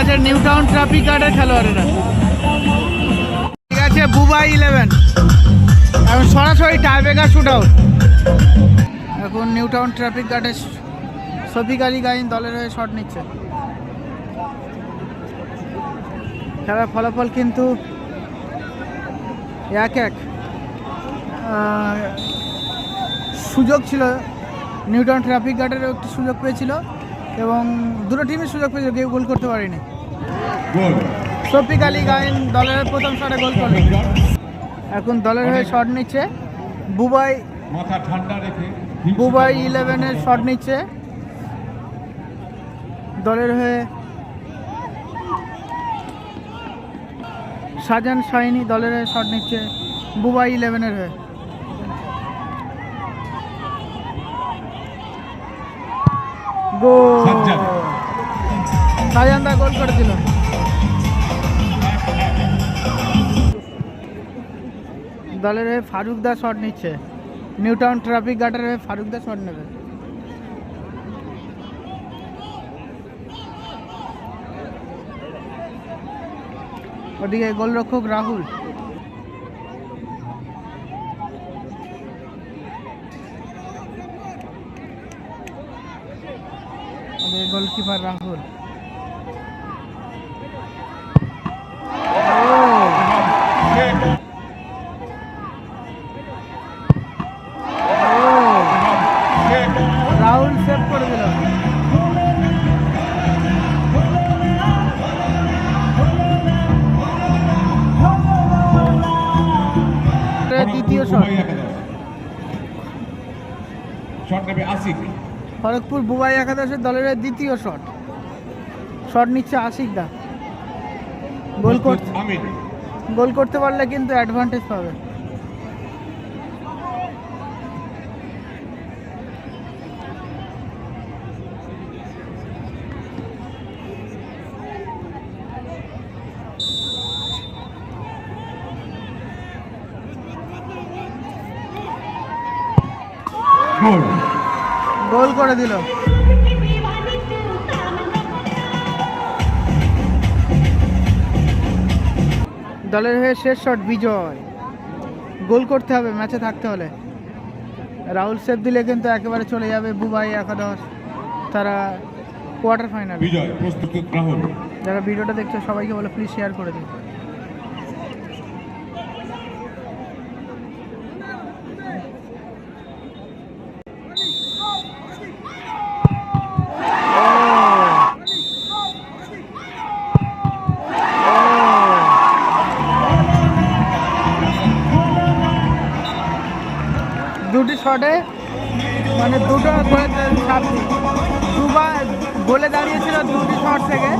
আছে new town traffic গার্ডের খেলোয়াড়েরা। ঠিক আছে, বুবাই ইলেভেন। এখন সরাসরি টাইব্রেকার শুট আউট এখন নিউ টাউন ট্রাফিক গার্ডের শফিক আলী গাইন দলের হয়ে শট নিচ্ছে। খেলার ফলাফল কিন্তু এক এক। সুযোগ ছিল। নিউটাউন ট্রাফিক গার্ডেরও একটি সুযোগ পেয়েছিল। এবং দুটো টিমই সুযোগ পেয়েছিল কেউ গোল করতে পারেনি। শফিক আলী গাইন দলের প্রথম শটে গোল করল। এখন দলের হয়ে শট নিচ্ছে। বুবাই মাথা ঠান্ডা রেখে বুবাই ইলেভেনের শট নিচ্ছে। দলের হয়ে সাজান শাইনি দলের হয়ে শট নিচ্ছে। বুবাই ইলেভেনের হয়ে। গোল। গোল করে দিল দলের হয়ে ফারুক দা শট নিচ্ছে। নিউটাউন ট্রাফিক গার্ডের হয়ে ফারুক দা শট নেবে। ওদিকে গোলরক্ষক রাহুল। গোলকিপার রাহুল। রাহুল সেভ করে দিল। দ্বিতীয় শট শট নেবে খড়গপুর বুবাই একাদশের দলের দ্বিতীয় শট। শট নিচ্ছে আশিক দা। গোল করতে গোল করতে পারলে কিন্তু অ্যাডভান্টেজ পাবে। গোল গোল করে দিল। দলের হয়ে শেষ শট বিজয়। গোল করতে হবে ম্যাচে থাকতে হলে। রাহুল সেভ দিলে কিন্তু একেবারে চলে যাবে বুবাই একাদশ। তারা কোয়ার্টার ফাইনাল যারা ভিডিওটা দেখছে সবাইকে বলে প্লিজ শেয়ার করে দিন। শটে মানে দুটো দুবার গোলে দাঁড়িয়েছিল দুটি শট থেকে।